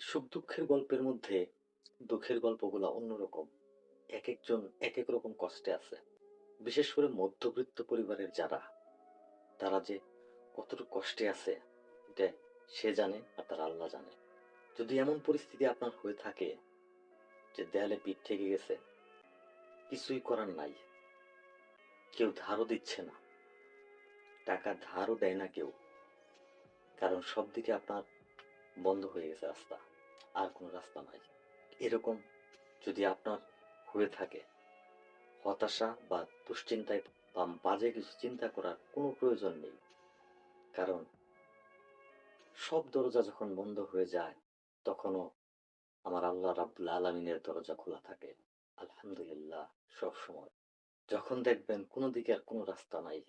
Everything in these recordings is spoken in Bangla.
সুখ দুঃখের গল্পের মধ্যে দুঃখের গল্পগুলো অন্যরকম। এক একজন এক এক রকম কষ্টে আছে। বিশেষ করে মধ্যবিত্ত পরিবারের যারা, তারা যে কতটুকু কষ্টে আছে, এটা সে জানে আর তার আল্লাহ জানে। যদি এমন পরিস্থিতি আপনার হয়ে থাকে যে দেয়ালে পিঠ থেকে গেছে, কিছুই করার নাই। কেউ ধারও দিচ্ছে না। টাকা ধারও দেয় না কেউ। কারণ সব দিকে আপনার বন্ধ হয়ে গেছে রাস্তা, আর কোনো রাস্তা নাই। এরকম যদি আপনার হয়ে থাকে, হতাশা বা দুশ্চিন্তায় বা বাজে কিছু চিন্তা করার কোনো প্রয়োজন নেই। কারণ সব দরজা যখন বন্ধ হয়ে যায়, তখনও আমার আল্লাহ রাব্বুল আলমিনের দরজা খোলা থাকে, আলহামদুলিল্লাহ, সব সময়। যখন দেখবেন কোনো দিকে আর কোনো রাস্তা নাই,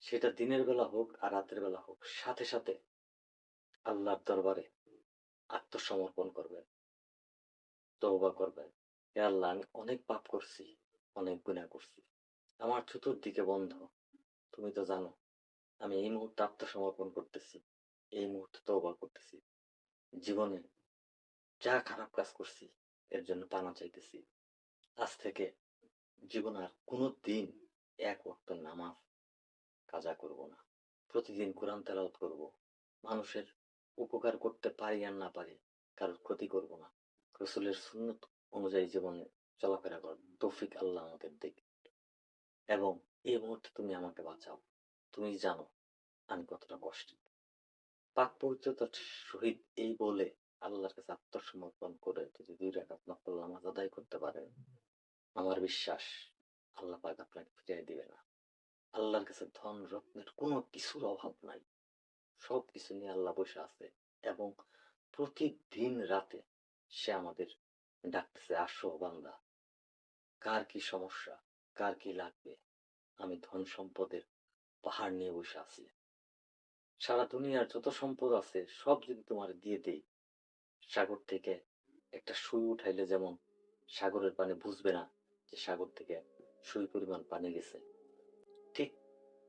সেটা দিনের বেলা হোক আর রাতের বেলা হোক, সাথে সাথে আল্লাহর দরবারে আত্মসমর্পণ করবেন, তওবা করবেন। হে আল্লাহ, আমি অনেক পাপ করছি, অনেক গুনাহ করছি। আমার চতুর্দিকে বন্ধ। তুমি তো জানো, আমি এই মুহূর্তে আত্মসমর্পণ করতেছি, এই মুহূর্তে তওবা করতেছি। জীবনে যা খারাপ কাজ করছি, এর জন্য পানা চাইতেছি। আজ থেকে জীবন আর কোনো দিন এক ওয়াক্ত নামাজ কাজা করব না। প্রতিদিন কোরআন তেলাওয়াত করব। মানুষের উপকার করতে পারি আর না পারি, কারোর ক্ষতি করব না। রসুলের সুন্নত অনুযায়ী জীবনে চলাফেরা কর তৌফিক আল্লাহ আমাকে দিক। এবং এই মুহূর্তে তুমি আমাকে বাঁচাও। তুমি জানো আমি কতটা কষ্ট। পাক পবিত্রতার সহিত এই বলে আল্লাহর কাছে আত্মসমর্পণ করে যদি দুই রাকাত নফল নামাজ আদায় করতে পারেন আমার বিশ্বাস আল্লাহ পাক আপনাকে ফিরিয়ে দিবে না। আল্লাহর কাছে ধন, রত্নের কোনো কিছুর অভাব নাই। সব কিছু নিয়ে আল্লাহ বসে আছে এবং প্রতিদিন রাতে সে আমাদের ডাকতেছে, আসো বান্দা, কার কি সমস্যা? কার কি লাগবে? আমি ধন সম্পদের পাহাড় নিয়ে বসে আছি। সারা দুনিয়ার যত সম্পদ আছে, সব যদি তোমার দিয়ে দেই, সাগর থেকে একটা সুই উঠাইলে যেমন সাগরের পানি বুঝবে না যে সাগর থেকে সুই পরিমাণ পানি গেছে। ঠিক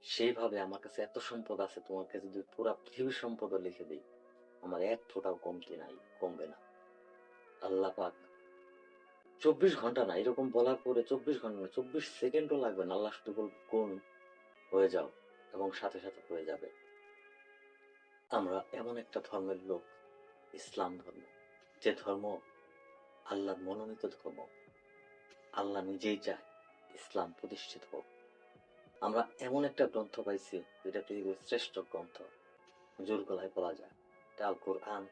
সেইভাবে আমার কাছে এত সম্পদ আছে, তোমাকে যদি পুরো পৃথিবীর সম্পদও লিখে দিই, আমার এক ফোঁটাও কমতি নাই, কমবে না। আল্লাহ পাক চব্বিশ ঘণ্টা না, এরকম বলার পরে চব্বিশ ঘণ্টা না, চব্বিশ সেকেন্ডও লাগবে না, আল্লাহ শুধু কোন হয়ে যাও এবং সাথে সাথে হয়ে যাবে। আমরা এমন একটা ধর্মের লোক, ইসলাম ধর্ম, যে ধর্ম আল্লাহর মনোনীত ধর্ম, আল্লাহ নিজেই চায় ইসলাম প্রতিষ্ঠিত হোক। আমরা এমন একটা গ্রন্থ পাইছি, যেটা পৃথিবীর শ্রেষ্ঠ গ্রন্থ। জোর গলায় বলা যায়। এটা আল কোরআন